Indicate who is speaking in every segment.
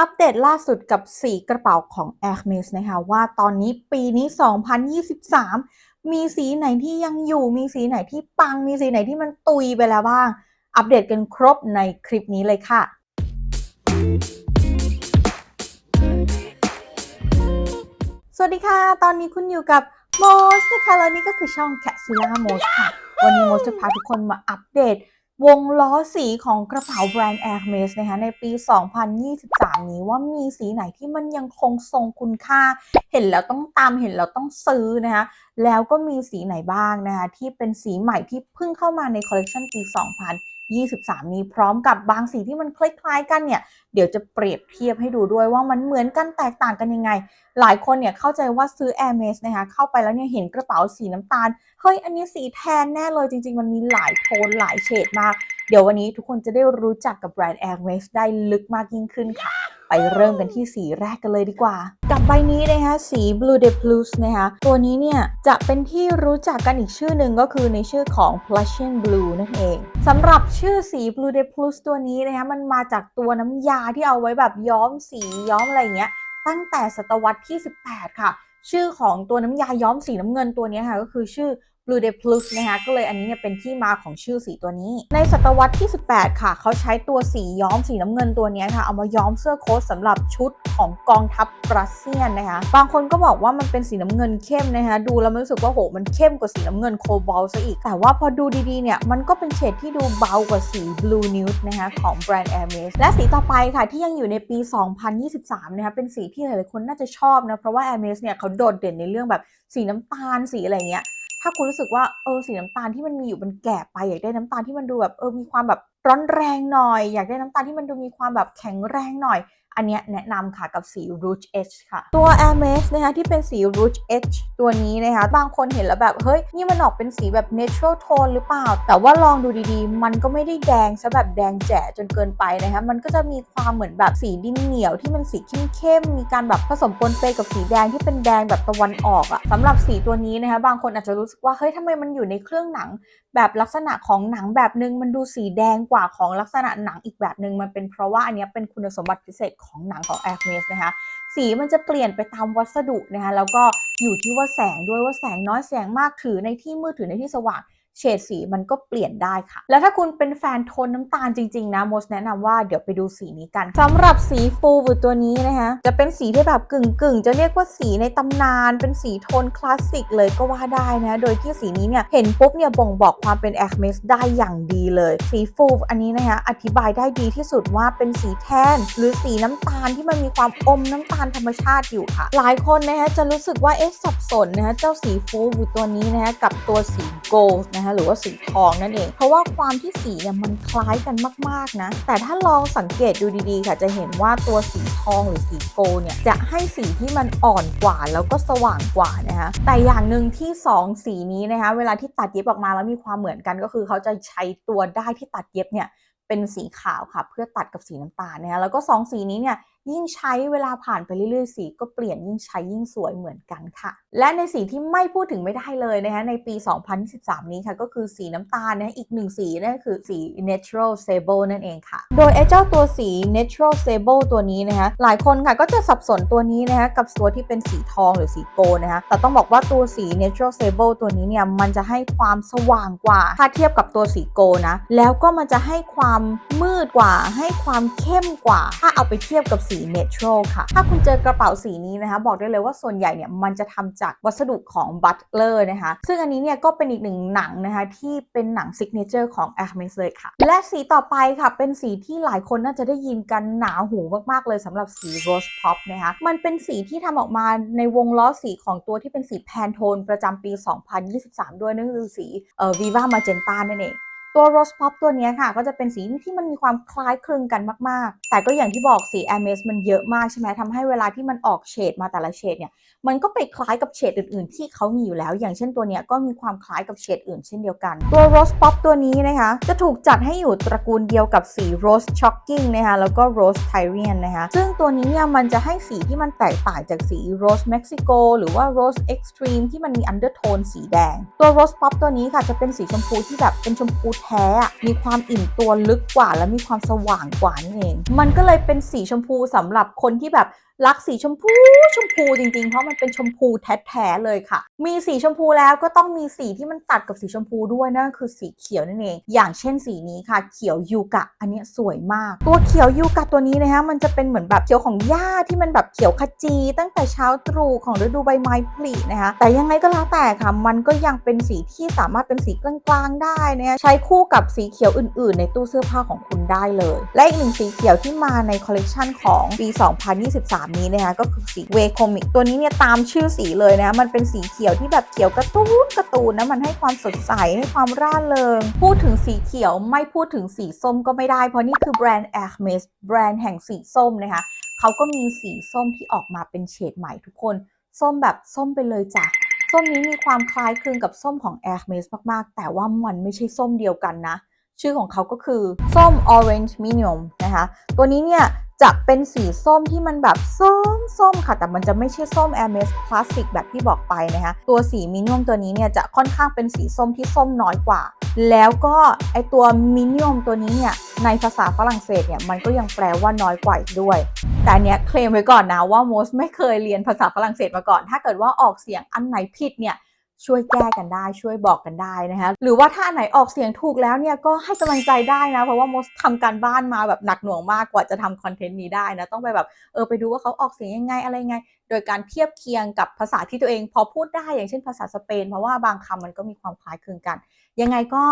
Speaker 1: อัปเดตล่าสุดกับสีกระเป๋าของ Hermes นะคะว่าตอนนี้ปีนี้ 2023 มีสีไหนที่ยังอยู่ มีสีไหนที่ปัง มีสีไหนที่มันตุยไปแล้วบ้าง อัปเดตกันครบในคลิปนี้เลยค่ะสวัสดีค่ะ ตอนนี้คุณอยู่กับโมสนะคะ แล้วนี่ก็คือช่อง c a t s u l a m o s ค่ะ วันนี้โมสจะพาทุกคนมาอัปเดต วงล้อสีของกระเป๋าแบรนด์ Hermes นะคะในปี 2023 นี้ว่ามีสีไหนที่มันยังคงทรงคุณค่า เห็นแล้วต้องตามเห็นแล้วต้องซื้อนะคะแล้วก็มีสีไหนบ้างนะคะที่เป็นสีใหม่ที่เพิ่งเข้ามาในคอลเลคชันปี 23 นี้พร้อมกับบางสีที่มันคล้ายๆกันเนี่ยเดี๋ยวจะเปรียบเทียบให้ดูด้วยว่ามันเหมือนกันแตกต่างกันยังไง หลายคนเนี่ยเข้าใจว่าซื้อ a i r m e s นะคะเข้าไปแล้วเนี่ยเห็นกระเป๋าสีน้ำตาล เฮ้ยอันนี้สีแทนแน่เลยจริง ๆ มันมีหลายโทนหลายเฉดมาก เดี๋ยววันนี้ทุกคนจะได้รู้จักกับแบรนด์ a i r m e s ได้ลึกมากยิ่งขึ้นค่ะ ไปเริ่มกันที่สีแรกกันเลยดีกว่า กับใบนี้นะคะสี Blue de Plus นะคะตัวนี้เนี่ยจะเป็นที่รู้จักกันอีกชื่อหนึ่งก็คือในชื่อของ Prussian Blue นั่นเองสำหรับชื่อสี Blue de Plus ตัวนี้นะคะมันมาจากตัวน้ำยาที่เอาไว้แบบย้อมสีย้อมอะไรอย่างเงี้ยตั้งแต่ศตวรรษที่ 18 ค่ะ ชื่อของตัวน้ำยาย้อมสีน้ำเงินตัวนี้ค่ะก็คือชื่อ Blue de Plus นะคะก็เลยอันนี้เนี่ยเป็นที่มาของชื่อสีตัวนี้ ในศตวรรษที่ 18 ค่ะ เขาใช้ตัวสีย้อมสีน้ำเงินตัวนี้ค่ะ เอามาย้อมเสื้อโค้ทสำหรับชุดของกองทัพรัสเซียนนะคะบางคนก็บอกว่ามันเป็นสีน้ำเงินเข้มนะคะดูแล้วมันรู้สึกว่าโหมันเข้มกว่าสีน้ำเงินโคบอลซะอีก แต่ว่าพอดูดีๆเนี่ยมันก็เป็นเฉดที่ดูเบากว่าสี Blue Nude นะคะของแบรนด์ Hermes และสีต่อไปค่ะที่ยังอยู่ในปี 2023 นะคะเป็นสีที่หลายๆคนน่าจะชอบนะเพราะว่า Hermes เนี่ยเขาโดดเด่นในเรื่องแบบสีน้ำตาลสีอะไรเงี้ย ถ้าคุณรู้สึกว่าเออสีน้ำตาลที่มันมีอยู่มันแก่ไปอยากได้น้ำตาลที่มันดูแบบเออมีความแบบ ร้อนแรงหน่อย อยากได้น้ำตาลที่มันดูมีความแบบแข็งแรงหน่อย อันนี้แนะนำค่ะกับสี Rouge Edge ค่ะ ตัว Hermes นะคะที่เป็นสี Rouge Edge ตัวนี้นะคะ บางคนเห็นแล้วแบบ เฮ้ย นี่มันออกเป็นสีแบบ natural tone หรือเปล่า แต่ว่าลองดูดีๆ มันก็ไม่ได้แดงซะแบบแดงแจ๋จนเกินไปนะคะ มันก็จะมีความเหมือนแบบสีดินเหนียวที่มันสีเข้มๆ มีการแบบผสมปนเปกับสีแดงที่เป็นแดงแบบตะวันออกอะสำหรับสีตัวนี้นะคะ บางคนอาจจะรู้สึกว่า เฮ้ยทำไมมันอยู่ในเครื่องหนัง แบบลักษณะของหนังแบบนึงมันดูสีแดงกว่าของลักษณะหนังอีกแบบหนึงมันเป็นเพราะว่าอันนี้เป็นคุณสมบัติพิเศษของหนังของ Hermes นะคะสีมันจะเปลี่ยนไปตามวัสดุนะคะแล้วก็อยู่ที่ว่าแสงด้วยว่าแสงน้อยแสงมากถือในที่มืดถือในที่สว่าง เฉดสีมันก็เปลี่ยนได้ค่ะ แล้วถ้าคุณเป็นแฟนโทนน้ำตาลจริง ๆ นะโมสแนะนำว่าเดี๋ยวไปดูสีนี้กันสำหรับสีฟูวูตัวนี้นะคะจะเป็นสีที่แบบกึ่งๆ จะเรียกว่าสีในตำนาน เป็นสีโทนคลาสสิกเลยก็ว่าได้นะโดยที่สีนี้เนี่ยเห็นปุ๊บเนี่ยบ่งบอกความเป็น Hermes ได้อย่างดีเลย สีฟูอันนี้นะคะอธิบายได้ดีที่สุดว่าเป็นสีแทน หรือสีน้ำตาลที่มันมีความอมน้ำตาลธรรมชาติอยู่ค่ะ หลายคนนะคะจะรู้สึกว่าเอ๊ะสับสนนะคะเจ้าสีฟูวูตัวนี้นะคะกับตัวสีโกลด์นะคะหรือว่าสีทองนั่นเอง เพราะว่าความที่สีเนี่ยมันคล้ายกันมากๆนะ แต่ถ้าลองสังเกตดูดีๆค่ะจะเห็นว่าตัวสีทองหรือสีโกเนี่ยจะให้สีที่มันอ่อนกว่าแล้วก็สว่างกว่านะคะแต่อย่างหนึ่งที่ 2 สีนี้นะคะเวลาที่ตัดเย็บออกมาแล้วมีความเหมือนกันก็คือเขาจะใช้ตัวได้ายที่ตัดเย็บเนี่ยเป็นสีขาวค่ะ เพื่อตัดกับสีน้ำตาลนะคะแล้วก็ 2 สีนี้เนี่ย ยิ่งใช้เวลาผ่านไปเรื่อยๆ สีก็เปลี่ยนยิ่งใช้ยิ่งสวยเหมือนกันค่ะ และในสีที่ไม่พูดถึงไม่ได้เลยนะคะในปี 2023 นี้ค่ะ ก็คือสีน้ำตาลนะอีกหนึ่งสีนั่นคือสี natural sable นั่นเองค่ะ โดยไอ้เจ้าตัวสี natural sable ตัวนี้นะคะหลายคนค่ะก็จะสับสนตัวนี้นะคะกับตัวที่เป็นสีทองหรือสีโกลนะคะแต่ต้องบอกว่าตัวสี natural sable ตัวนี้เนี่ยมันจะให้ความสว่างกว่าถ้าเทียบกับตัวสีโกลนะแล้วก็มันจะให้ความมืดกว่า ให้ความเข้มกว่า ถ้าเอาไปเทียบกับสี natural ค่ะ ถ้าคุณเจอกระเป๋าสีนี้นะคะ บอกได้เลยว่าส่วนใหญ่เนี่ยมันจะทำจากวัสดุของ butler นะคะ ซึ่งอันนี้เนี่ยก็เป็นอีกหนึ่งหนังนะคะ ที่เป็นหนัง signature ของ Hermes เลยค่ะ และสีต่อไปค่ะ เป็นสีที่หลายคนน่าจะได้ยินกันหนาหูมากๆเลยสำหรับสี rose pop นะคะ มันเป็นสีที่ทำออกมาในวงล้อสีของตัวที่เป็นสีแพนโทนประจำปี 2023 ด้วยนั่นคือสีเอ่อ viva magenta นั่นเอง ตัว Rose Pop ตัวนี้ค่ะ ก็จะเป็นสีที่มันมีความคล้ายคลึงกันมาก ๆ แต่ก็อย่างที่บอกสี Hermes มันเยอะมากใช่ไหมทำให้เวลาที่มันออกเฉดมาแต่ละเฉดเนี่ย มันก็ไปคล้ายกับเฉดอื่น ๆ ที่เขามีอยู่แล้ว อย่างเช่นตัวนี้ก็มีความคล้ายกับเฉดอื่นเช่นเดียวกัน ตัว Rose Pop ตัวนี้นะคะ จะถูกจัดให้อยู่ตระกูลเดียวกับสี Rose Shocking นะคะ แล้วก็ Rose Tyrian นะคะ ซึ่งตัวนี้เนี่ยมันจะให้สีที่มันแตกต่างจากสี Rose Mexico หรือว่า Rose Extreme ที่มันมี undertone สีแดง ตัว Rose Pop ตัวนี้ค่ะจะเป็นสีชมพูที่แบบเป็นชมพูทท้มีความอิ่มตัวลึกกว่าและมีความสว่างกว่านั่นเอง มันก็เลยเป็นสีชมพูสำหรับคนที่แบบ รักสีชมพูชมพูจริงๆ เพราะมันเป็นชมพูแท้ๆเลยค่ะ มีสีชมพูแล้วก็ต้องมีสีที่มันตัดกับสีชมพูด้วยนั่นคือสีเขียวนั่นเอง อย่างเช่นสีนี้ค่ะ เขียวยูกะ อันนี้สวยมาก ตัวเขียวยูกะตัวนี้นะคะมันจะเป็นเหมือนแบบเขียวของหญ้าที่มันแบบเขียวขจี ตั้งแต่เช้าตรู่ของฤดูใบไม้ผลินะคะแต่ยังไงก็แล้วแต่ค่ะ มันก็ยังเป็นสีที่สามารถเป็นสีกลางๆได้นะคะใช้คู่กับสีเขียวอื่น ๆ ในตู้เสื้อผ้าของคุณได้เลย และอีกหนึ่งสีเขียวที่มาในคอลเลกชันของปี 2023นี้นะคะก็คือสีเวคอมิกตัวนี้เนี่ยตามชื่อสีเลยนะมันเป็นสีเขียวที่แบบเขียวกร์ตูนกร์ตูนนะมันให้ความสดใสให้ความร่าเริง พูดถึงสีเขียวไม่พูดถึงสีส้มก็ไม่ได้ เพราะนี่คือแบรนด์ Hermes แบรนด์แห่งสีส้มนะคะเขาก็มีสีส้มที่ออกมาเป็นเฉดใหม่ทุกคน ส้มแบบส้มไปเลยจ้ะส้มนี้มีความคล้ายคลึงกับส้มของ Hermes มากๆ แต่ว่ามันไม่ใช่ส้มเดียวกันนะ ชื่อของเขาก็คือส้ม Orange Medium นะคะ ตัวนี้เนี่ยจะเป็นสีส้มที่มันแบบส้มส้มค่ะ แต่มันจะไม่ใช่ส้ม Hermes Classic แบบที่บอกไปนะคะ ตัวสีมินิมตัวนี้เนี่ยจะค่อนข้างเป็นสีส้มที่ส้มน้อยกว่า แล้วก็ไอตัวมินิมตัวนี้เนี่ยในภาษาฝรั่งเศสเนี่ยมันก็ยังแปลว่าน้อยกว่าอีกด้วย แต่เนี้ยเคลมไว้ก่อนนะว่าโมสไม่เคยเรียนภาษาฝรั่งเศสมาก่อน ถ้าเกิดว่าออกเสียงอันไหนผิดเนี่ย ช่วยแก้กันได้ช่วยบอกกันได้นะคะหรือว่าถ้าอันไหนออกเสียงถูกแล้วเนี่ยก็ให้กำลังใจได้นะ เพราะว่าโมสทำการบ้านมาแบบหนักหน่วงมากกว่าจะทำคอนเทนต์นี้ได้นะต้องไปแบบเออไปดูว่าเขาออกเสียงยังไงอะไรยังไง โดยการเทียบเคียงกับภาษาที่ตัวเองพอพูดได้อย่างเช่นภาษาสเปน เพราะว่าบางคำมันก็มีความคล้ายคลึงกัน ยังไงก็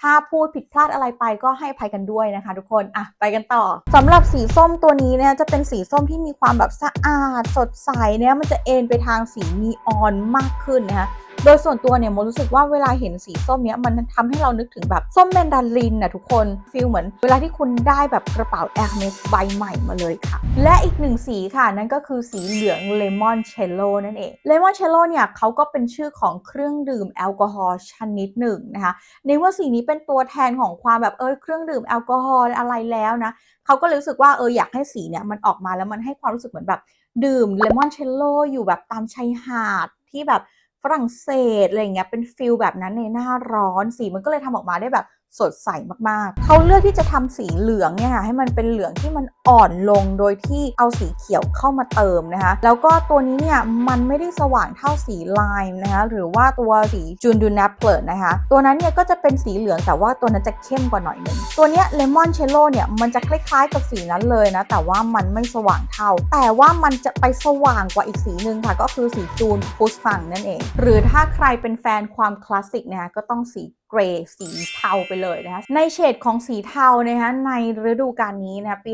Speaker 1: ถ้าพูดผิดพลาดอะไรไปก็ให้ภัยกันด้วยนะคะ ทุกคนอะไปกันต่อสำหรับสีส้มตัวนี้เนี่ยจะเป็นสีส้มที่มีความแบบสะอาดสดใสเนี่ยมันจะเอนไปทางสีนีออนมากขึ้นนะคะ โดยส่วนตัวเนี่ยโมรู้สึกว่าเวลาเห็นสีส้มเนี้ยมันทำให้เรานึกถึงแบบส้มแมนดารินนะทุกคนฟีลเหมือน เวลาที่คุณได้แบบกระเป๋า Hermes ใบใหม่มาเลยค่ะ และอีกหนึ่งสีค่ะ นั่นก็คือสีเหลืองเลมอนเชลโลนั่นเองเลมอนเชลโลเนี่ยเขาก็เป็นชื่อของเครื่องดื่มแอลกอฮอล์ชนิดหนึ่งนะคะในว่าสีนี้เป็นตัวแทนของความแบบเออเครื่องดื่มแอลกอฮอล์อะไรแล้วนะเขาก็รู้สึกว่าเอออยากให้สีเนี่ยมันออกมาแล้วมันให้ความรู้สึกเหมือนแบบ ดื่มเลมอนเชลโลอยู่แบบตามชายหาดที่แบบ ฝรั่งเศสอะไรเงี้ยเป็นฟิลแบบนั้นในหน้าร้อนสีมันก็เลยทำออกมาได้แบบ สดใสมากๆ เขาเลือกที่จะทำสีเหลืองเนี่ยค่ะให้มันเป็นเหลืองที่มันอ่อนลงโดยที่เอาสีเขียวเข้ามาเติมนะคะ แล้วก็ตัวนี้เนี่ยมันไม่ได้สว่างเท่าสีไลม์นะคะหรือว่าตัวสีจูนดูนับเปิดนะคะ ตัวนั้นเนี่ยก็จะเป็นสีเหลืองแต่ว่าตัวนั้นจะเข้มกว่าหน่อยหนึงตัวเนี้ยเลมอนเชลโลเนี่ยมันจะคล้ายๆกับสีนั้นเลยนะแต่ว่ามันไม่สว่างเท่า แต่ว่ามันจะไปสว่างกว่าอีกสีหนึ่งค่ะ ก็คือสีจูนพุสฟังนั่นเอง หรือถ้าใครเป็นแฟนความคลาสสิกนะคะก็ต้องสีเกรย์สีเทาไปเลยนะคะในเฉดของสีเทานะคะในฤดูกาลนี้นะะปี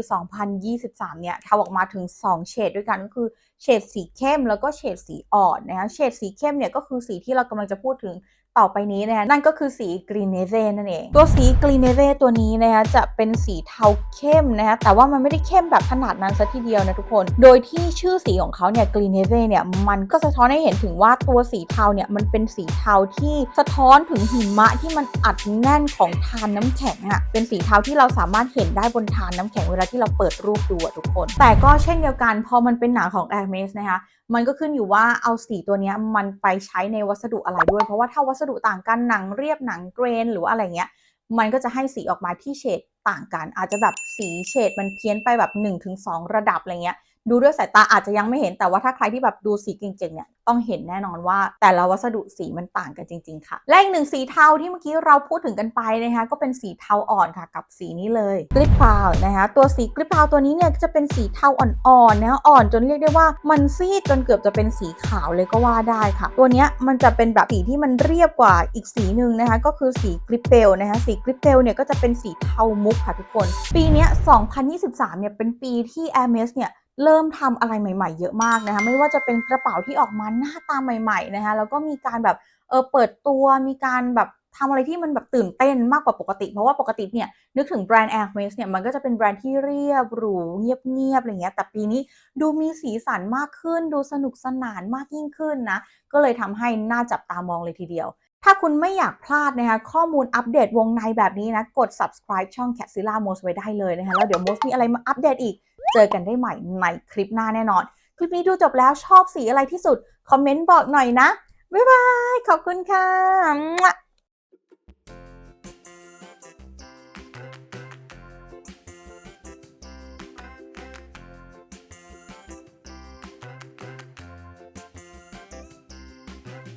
Speaker 1: 2023 เนี่ยเทาออกมาถึง 2 เฉดด้วยกันก็คือเฉดสีเข้มแล้วก็เฉดสีอ่อนนะคะเฉดสีเข้มเนี่ยก็คือสีที่เรากำลังจะพูดถึง ต่อไปนี้นะคะนั่นก็คือสีกรีเนเวนั่นเอง ตัวสีกรีเนเวตัวนี้นะคะจะเป็นสีเทาเข้มนะคะแต่ว่ามันไม่ได้เข้มแบบขนาดนั้นซะทีเดียวนะทุกคน โดยที่ชื่อสีของเขาเนี่ยกรีเนเวเนี่ยมันก็สะท้อนให้เห็นถึงว่าตัวสีเทาเนี่ยมันเป็นสีเทาที่สะท้อนถึงหิมะที่มันอัดแน่นของทานน้ำแข็งอะเป็นสีเทาที่เราสามารถเห็นได้บนทานน้ำแข็งเวลาที่เราเปิดรูปดูอะทุกคน แต่ก็เช่นเดียวกันพอมันเป็นหนังของ Hermes นะคะมันก็ขึ้นอยู่ว่าเอาสีตัวนี้มันไปใช้ในวัสดุอะไรด้วย เพราะว่าถ้าวัสดุต่างกันหนังเรียบหนังเกรน หรือว่าอะไรเงี้ย มันก็จะให้สีออกมาที่เฉดต่างกัน อาจจะแบบสีเฉดมันเพี้ยนไปแบบ1-2 ระดับอะไรเงี้ย ดูด้วยสายตาอาจจะยังไม่เห็นแต่ว่าถ้าใครที่แบบดูสีเก่งๆเนี่ยต้องเห็นแน่นอนว่า แต่ละวัสดุสีมันต่างกันจริง ๆ ค่ะ และอีกหนึ่งสีเทาที่เมื่อกี้เราพูดถึงกันไปนะคะก็เป็นสีเทาอ่อนค่ะกับสีนี้เลยกริปพาวนะคะตัวสีกริปพาวตัวนี้เนี่ยจะเป็นสีเทาอ่อนๆนะะอ่อนจนเรียกได้ว่ามันซีดจนเกือบจะเป็นสีขาวเลยก็ว่าได้ค่ะ ตัวเนี้ยมันจะเป็นแบบสีที่มันเรียบกว่าอีกสีหนึ่งนะคะก็คือสีกริปเปลนะคะสีกริปเปลเนี่ยก็จะเป็นสีเทามุกค่ะทุกคน ปีนี้2023เนี่ยเป็นปีที่ Hermes เนี่ย เริ่มทำอะไรใหม่ ๆ เยอะมากนะคะ ไม่ว่าจะเป็นกระเป๋าที่ออกมาหน้าตาใหม่ๆนะคะแล้วก็มีการแบบเออเปิดตัวมีการแบบทำอะไรที่มันแบบตื่นเต้นมากกว่าปกติ เพราะว่าปกติเนี่ยนึกถึงแบรนด์ Hermes เนี่ยมันก็จะเป็นแบรนด์ที่เรียบหรูเงียบๆอะไรเงี้ยแต่ปีนี้ดูมีสีสันมากขึ้น ดูสนุกสนานมากยิ่งขึ้นนะ ก็เลยทำให้น่าจับตามองเลยทีเดียว ถ้าคุณไม่อยากพลาดนะคะข้อมูลอัปเดตวงในแบบนี้นะ กด subscribe ช่อง c a t z i l l a m o s ไว้ได้เลยนะคะแล้วเดี๋ยว Mos มีอะไรมาอัปเดตอีก เจอกันได้ใหม่ในคลิปหน้าแน่นอน คลิปนี้ดูจบแล้วชอบสีอะไรที่สุด คอมเมนต์บอกหน่อยนะ บ๊ายบาย ขอบคุณค่ะ